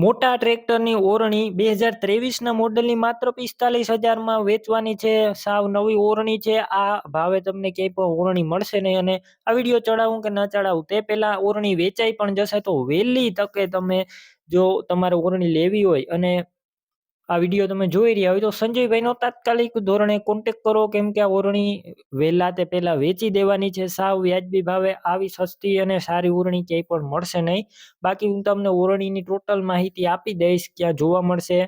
મોટા ટ્રેક્ટરની ઓરણી બે હજાર ત્રેવીસના મોડલની માત્ર પિસ્તાલીસ હજારમાં વેચવાની છે. સાવ નવી ઓરણી છે. આ ભાવે તમને ક્યાંય પણ ઓરણી મળશે નહીં અને આ વીડિયો ચડાવું કે ન ચડાવું તે પહેલાં ઓરણી વેચાઈ પણ જશે તો વહેલી તકે તમે જો તમારે ઓરણી લેવી હોય અને આ વીડિયો તમે જોઈ રહ્યા હોય તો સંજયભાઈનો તાત્કાલિક ધોરણે કોન્ટેક કરો. કેમ કે આ ઓરણી વહેલા તે પહેલાં વેચી દેવાની છે. સાવ વ્યાજબી ભાવે આવી સસ્તી અને સારી ઓરણી ક્યાંય પણ મળશે નહીં. બાકી હું તમને ઓરણીની ટોટલ માહિતી આપી દઈશ ક્યાં જોવા મળશે,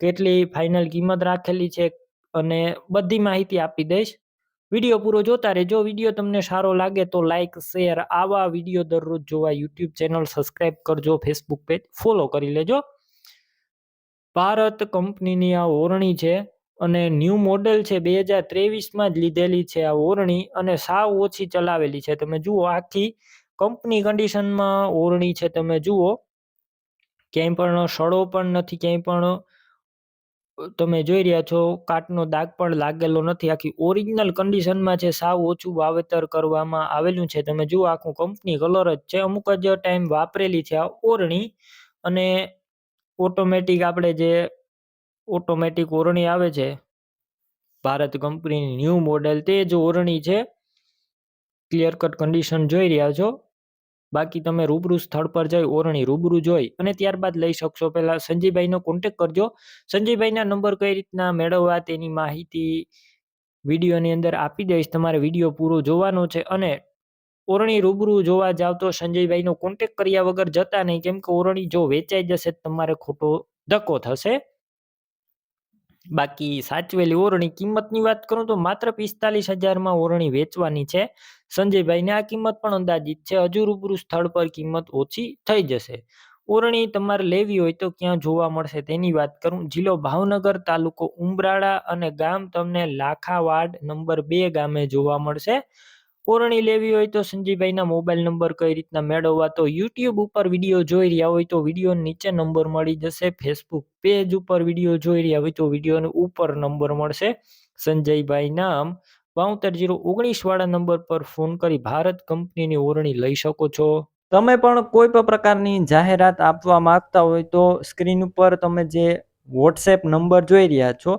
કેટલી ફાઇનલ કિંમત રાખેલી છે અને બધી માહિતી આપી દઈશ. વીડિયો પૂરો જોતા રહેજો. વીડિયો તમને સારો લાગે તો લાઇક શેર આવા વીડિયો દરરોજ જોવા યુટ્યુબ ચેનલ સબસ્ક્રાઈબ કરજો ફેસબુક પેજ ફોલો કરી લેજો. ભારત કંપનીની આ ઓરણી છે અને ન્યૂ મોડેલ છે બે હજાર ત્રેવીસમાં જ લીધેલી છે આ ઓરણી અને સાવ ઓછી ચલાવેલી છે. તમે જુઓ, આખી કંપની કન્ડિશનમાં ઓરણી છે. તમે જુઓ, ક્યાંય પણ સડો પણ નથી, ક્યાંય પણ તમે જોઈ રહ્યા છો, કાટનો દાગ પણ લાગેલો નથી. આખી ઓરિજિનલ કન્ડિશનમાં છે, સાવ ઓછું વાવેતર કરવામાં આવેલું છે. તમે જુઓ, આખું કંપની કલર જ છે. અમુક જ ટાઈમ વાપરેલી છે આ ઓરણી અને ઓટોમેટિક આપણે જે ઓટોમેટિક ઓરણી આવે છે, ભારત કંપનીની ન્યૂ મોડેલ તે જ ઓરણી છે. ક્લિયર કટ કન્ડિશન જોઈ રહ્યા છો. બાકી તમે રૂબરૂ સ્થળ પર જઈ ઓરણી રૂબરૂ જોઈ અને ત્યારબાદ લઈ શકશો. પહેલાં સંજયભાઈનો કોન્ટેક કરજો. સંજયભાઈના નંબર કઈ રીતના મેળવવા તેની માહિતી વિડીયોની અંદર આપી દઈશ. તમારે વીડિયો પૂરો જોવાનો છે અને ઓરણી રૂબરૂ જોવા જાવ તો સંજયભાઈનો કોન્ટેક કર્યા વગર જતા નહીં. કેમ કે ઓરણી જો વેચાઈ જશે તમારે ખોટો ધક્કો થશે. બાકી સાચવેલી ઓરણી કિંમતની વાત કરું તો માત્ર પિસ્તાલીસ હજારમાં ઓરણી વેચવાની છે. સંજયભાઈને આ કિંમત પણ અંદાજિત છે. હજુ રૂબરૂ સ્થળ પર કિંમત ઓછી થઈ જશે. ઓરણી તમારે લેવી હોય તો ક્યાં જોવા મળશે તેની વાત કરું. જિલ્લો ભાવનગર તાલુકો ઉમરાળા અને ગામ તમને લાખાવાડ નંબર બે ગામે જોવા મળશે. ઓરણી લેવી હોય તો સંજીભાઈના મોબાઈલ નંબર કઈ રીતના મેળવવા? તો યુટ્યુબ ઉપર વીડિયો જોઈ રહ્યા હોય તો વીડિયો નીચે નંબર મળી જશે. ફેસબુક પેજ ઉપર વીડિયો જોઈ રહ્યા હોય તો વિડીયોને ઉપર નંબર મળશે. સંજયભાઈ નામ બાઉતેર જીરો ઓગણીસ વાળા નંબર પર ફોન કરી ભારત કંપનીની ઓરણી લઈ શકો છો. તમે પણ કોઈ પણ પ્રકારની જાહેરાત આપવા માંગતા હોય તો સ્ક્રીન ઉપર તમે જે વોટ્સએપ નંબર જોઈ રહ્યા છો